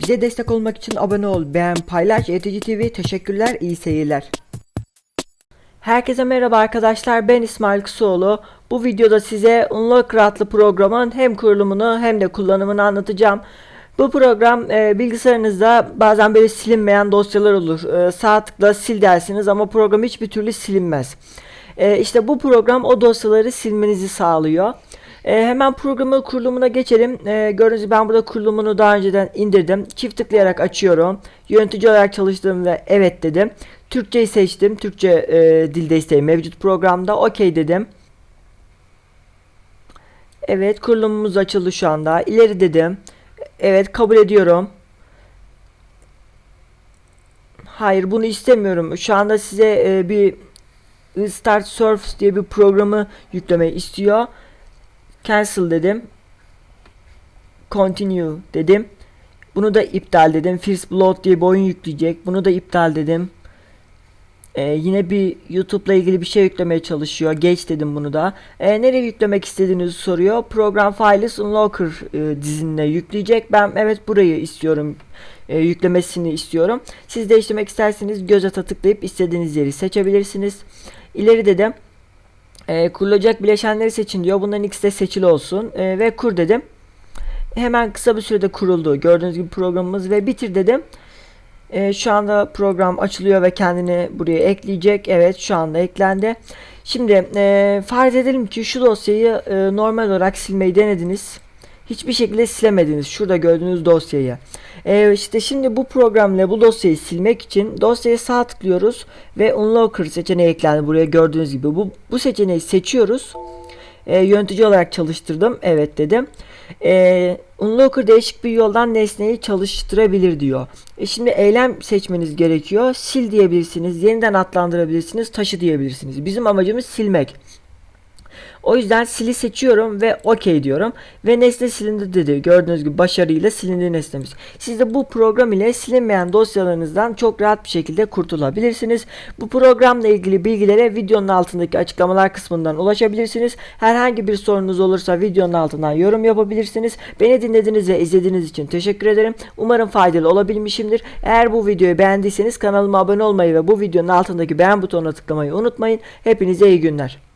Bize destek olmak için abone ol, beğen, paylaş. ETC TV teşekkürler, iyi seyirler. Herkese merhaba arkadaşlar ben İsmail Kısoğlu. Bu videoda size Unlocker adlı programın hem kurulumunu hem de kullanımını anlatacağım. Bu program e, bilgisayarınızda bazen böyle silinmeyen dosyalar olur. E, sağ tıkla sil dersiniz ama program hiçbir türlü silinmez. E, işte bu program o dosyaları silmenizi sağlıyor. E, hemen programın kurulumuna geçelim. E, gördüğünüz gibi ben burada kurulumunu daha önceden indirdim. Çift tıklayarak açıyorum. Yönetici olarak çalıştım ve evet dedim. Türkçeyi seçtim. Türkçe e, dil desteği mevcut programda. OK dedim. Evet kurulumumuz açıldı şu anda. İleri dedim. Evet kabul ediyorum. Hayır bunu istemiyorum. Şu anda size e, bir Start Surface diye bir programı yüklemeyi istiyor. Cancel dedim. Continue dedim. Bunu da iptal dedim. First Blood diye bir oyun yükleyecek. Bunu da iptal dedim. Ee, yine bir YouTube'la ilgili bir şey yüklemeye çalışıyor. Geç dedim bunu da. Ee, nereye yüklemek istediğinizi soruyor. Program Files Unlocker e, dizinine yükleyecek. Ben evet burayı istiyorum. e, yüklemesini istiyorum. Siz değiştirmek isterseniz göz ata tıklayıp istediğiniz yeri seçebilirsiniz. İleri dedim. E, kurulacak bileşenleri seçin diyor. Bunların ikisi de seçili olsun. E, ve kur dedim. Hemen kısa bir sürede kuruldu. Gördüğünüz gibi programımız ve bitir dedim. E, şu anda program açılıyor ve kendini buraya ekleyecek. Evet şu anda eklendi. Şimdi e, farz edelim ki şu dosyayı e, normal olarak silmeyi denediniz. Hiçbir şekilde silemediniz. Şurada gördüğünüz dosyayı. E, işte şimdi bu programla bu dosyayı silmek için dosyaya sağ tıklıyoruz ve Unlocker seçeneği eklendi buraya gördüğünüz gibi. Bu, bu seçeneği seçiyoruz. E, yönetici olarak çalıştırdım. Evet dedim. E, Unlocker değişik bir yoldan nesneyi çalıştırabilir diyor. E, şimdi eylem seçmeniz gerekiyor. Sil diyebilirsiniz. Yeniden adlandırabilirsiniz. Taşı diyebilirsiniz. Bizim amacımız silmek. O yüzden sili seçiyorum ve OK diyorum. Ve nesne silindi dedi. Gördüğünüz gibi başarıyla silindi nesnemiz. Siz de bu program ile silinmeyen dosyalarınızdan çok rahat bir şekilde kurtulabilirsiniz. Bu programla ilgili bilgilere videonun altındaki açıklamalar kısmından ulaşabilirsiniz. Herhangi bir sorunuz olursa videonun altından yorum yapabilirsiniz. Beni dinlediğiniz ve izlediğiniz için teşekkür ederim. Umarım faydalı olabilmişimdir. Eğer bu videoyu beğendiyseniz kanalıma abone olmayı ve bu videonun altındaki beğen butonuna tıklamayı unutmayın. Hepinize iyi günler.